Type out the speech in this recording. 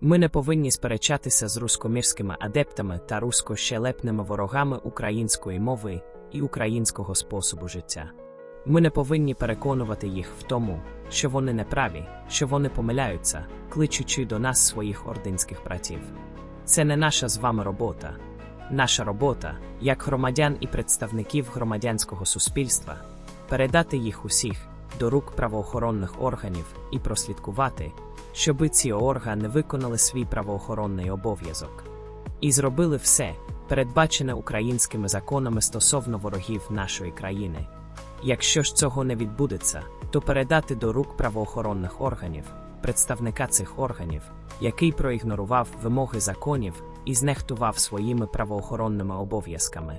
Ми не повинні сперечатися з рускомірськими адептами та рускощелепними ворогами української мови і українського способу життя. Ми не повинні переконувати їх в тому, що вони неправі, що вони помиляються, кличучи до нас своїх ординських братів. Це не наша з вами робота. Наша робота, як громадян і представників громадянського суспільства, передати їх усіх до рук правоохоронних органів і прослідкувати, щоби ці органи виконали свій правоохоронний обов'язок і зробили все, передбачене українськими законами стосовно ворогів нашої країни. Якщо ж цього не відбудеться, то передати до рук правоохоронних органів, представника цих органів, який проігнорував вимоги законів і знехтував своїми правоохоронними обов'язками.